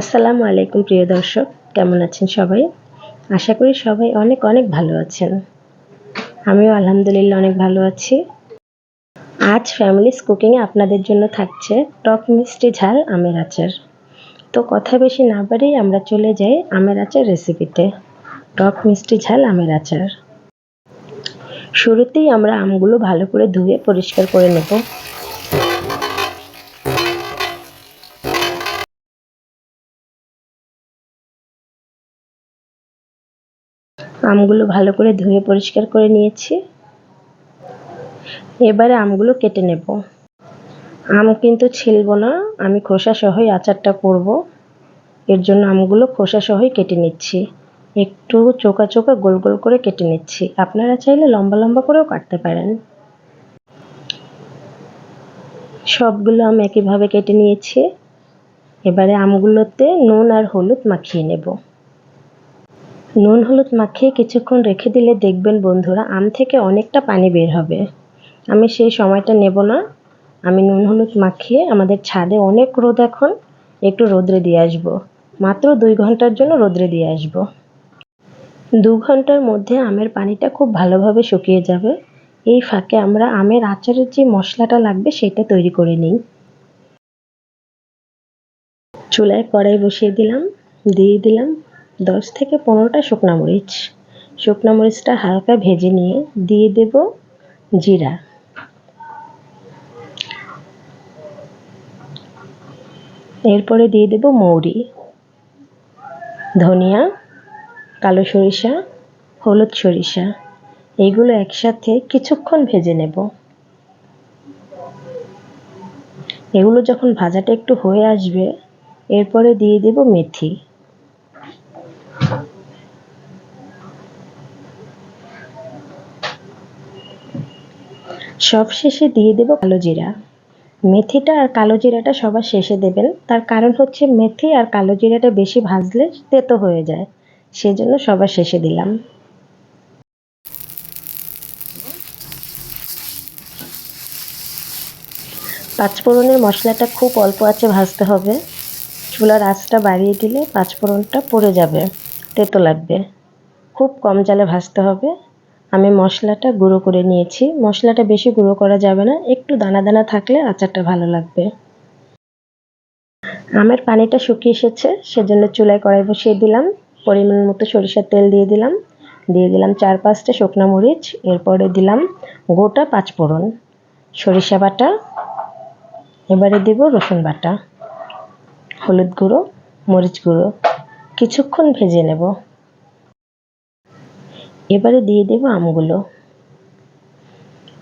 আসসালামু আলাইকুম, প্রিয় দর্শক। কেমন আছেন সবাই? আশা করি সবাই অনেক অনেক ভালো আছেন। আমিও আলহামদুলিল্লাহ অনেক ভালো আছি। আজ ফ্যামিলিস কুকিংয়ে আপনাদের জন্য থাকছে টক মিষ্টি ঝাল আমের আচার। তো কথা বেশি না বাড়িয়ে আমরা চলে যাই আমের আচার রেসিপিতে টক মিষ্টি ঝাল আমের আচার। শুরুতেই আমরা আমগুলো ভালো করে ধুয়ে পরিষ্কার করে নেব। আমগুলো ভালো করে ধুয়ে পরিষ্কার করে নিয়েছি। এবারে আমগুলো কেটে নেব। আম কিন্তু ছিলব না, আমি খোসা সহই আচারটা করব। এর জন্য আমগুলো খোসা সহই কেটে নিচ্ছি। একটু চোকা চোকা গোল গোল করে কেটে নিচ্ছি। আপনারা চাইলে লম্বা লম্বা করেও কাটতে পারেন। সবগুলো আম একইভাবে কেটে নিয়েছি। এবারে আমগুলোতে নুন আর হলুদ মাখিয়ে নেব। নুন, হলুদ মাখিয়ে কিছুক্ষণ রেখে দিলে দেখবেন বন্ধুরা আম থেকে অনেকটা পানি বের হবে। আমি সেই সময়টা নেব না। আমি নুন, হলুদ মাখিয়ে আমাদের ছাদে অনেক রোদ এখন, একটু রোদ্রে দিয়ে আসব। মাত্র দুই ঘণ্টার জন্য রোদ্রে দিয়ে আসব। দু ঘণ্টার মধ্যে আমের পানিটা খুব ভালোভাবে শুকিয়ে যাবে। এই ফাঁকে আমরা আমের আচারের যে মশলাটা লাগবে সেটা তৈরি করে নিই। চুলায় কড়াই বসিয়ে দিলাম, দিয়ে দিলাম দশ থেকে পনেরোটা শুকনো মরিচ। শুকনো মরিচটা হালকা ভেজে নিয়ে দিয়ে দেব জিরা। এরপরে দিয়ে দেব মৌরি, ধনিয়া, কালো সরিষা, হলুদ সরিষা। এইগুলো একসাথে কিছুক্ষণ ভেজে নেব। এগুলো যখন ভাজাটা একটু হয়ে আসবে, এরপরে দিয়ে দেব মেথি। সব শেষে দিয়ে দেব কালো জিরা। মেথিটা আর কালো জিরাটা সবার শেষে দেবেন। তার কারণ হচ্ছে মেথি আর কালো জিরাটা বেশি ভাজলে তেতো হয়ে যায়। সেজন্য সবার শেষে দিলাম। পাঁচফোড়নের মশলাটা খুব অল্প আছে ভাজতে হবে। চুলার আঁচটা বাড়িয়ে দিলে পাঁচফোড়নটা পড়ে যাবে, তেতো লাগবে। খুব কম জালে ভাজতে হবে। আমি মশলাটা গুঁড়ো করে নিয়েছি। মশলাটা বেশি গুঁড়ো করা যাবে না, একটু দানা দানা থাকলে আচারটা ভালো লাগবে। আমের পানিটা শুকিয়ে এসেছে, সেজন্য চুলায় কড়াই বসিয়ে দিলাম। পরিমাণ মতো সরিষার তেল দিয়ে দিলাম। দিয়ে দিলাম চার পাঁচটা শুকনো মরিচ, এরপরে দিলাম গোটা পাঁচ পাঁচফোড়ন সরিষা বাটা, এবারে দেব রসুন বাটা, হলুদ গুঁড়ো, মরিচ গুঁড়ো। কিছুক্ষণ ভেজে নেব। এবারে দিয়ে দেব আমগুলো।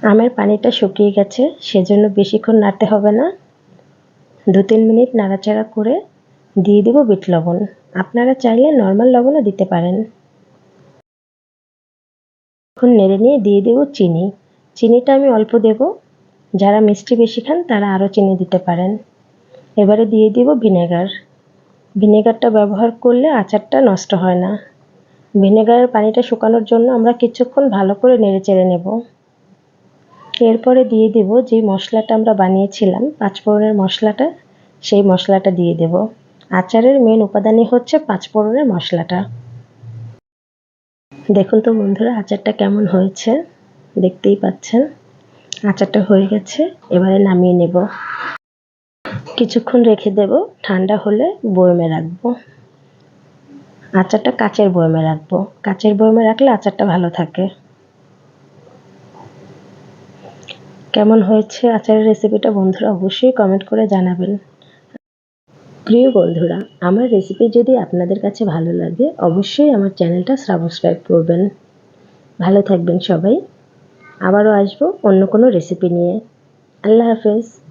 আমের পানিটা শুকিয়ে গেছে, সেজন্য বেশিক্ষণ নাড়তে হবে না। দু তিন মিনিট নাড়াচাড়া করে দিয়ে দেব বিট লবণ। আপনারা চাইলে নর্মাল লবণও দিতে পারেন। এখন নেড়ে নিয়ে দিয়ে দেব চিনি। চিনিটা আমি অল্প দেব। যারা মিষ্টি বেশি খান, তারা আরও চিনি দিতে পারেন। এবারে দিয়ে দিব ভিনেগার। ভিনেগারটা ব্যবহার করলে আচারটা নষ্ট হয় না। ভিনেগারের পানিটা শুকানোর জন্য আমরা কিছুক্ষণ ভালো করে নেড়ে চেড়ে নেব। এরপরে দিয়ে দেব যে মশলাটা আমরা বানিয়েছিলাম, পাঁচফোড়নের মশলাটা, সেই মশলাটা দিয়ে দেব। আচারের মেন উপাদানই হচ্ছে পাঁচফোড়নের মশলাটা। দেখুন তো বন্ধুরা, আচারটা কেমন হয়েছে? দেখতেই পাচ্ছেন। আচারটা হয়ে গেছে, এবারে নামিয়ে নেব। কিছুক্ষণ রেখে দেব, ঠান্ডা হলে বয়মে রাখব। আচারটা কাচের বয়মে রাখব। কাচের বয়মে রাখলে আচারটা ভালো থাকে। কেমন হয়েছে আচারের রেসিপিটা বন্ধুরা অবশ্যই কমেন্ট করে জানাবেন। প্রিয় বন্ধুরা, আমার রেসিপি যদি আপনাদের কাছে ভালো লাগে, অবশ্যই আমার চ্যানেলটা সাবস্ক্রাইব করবেন। ভালো থাকবেন সবাই। আবারও আসব অন্য কোনো রেসিপি নিয়ে। আল্লাহ হাফেজ।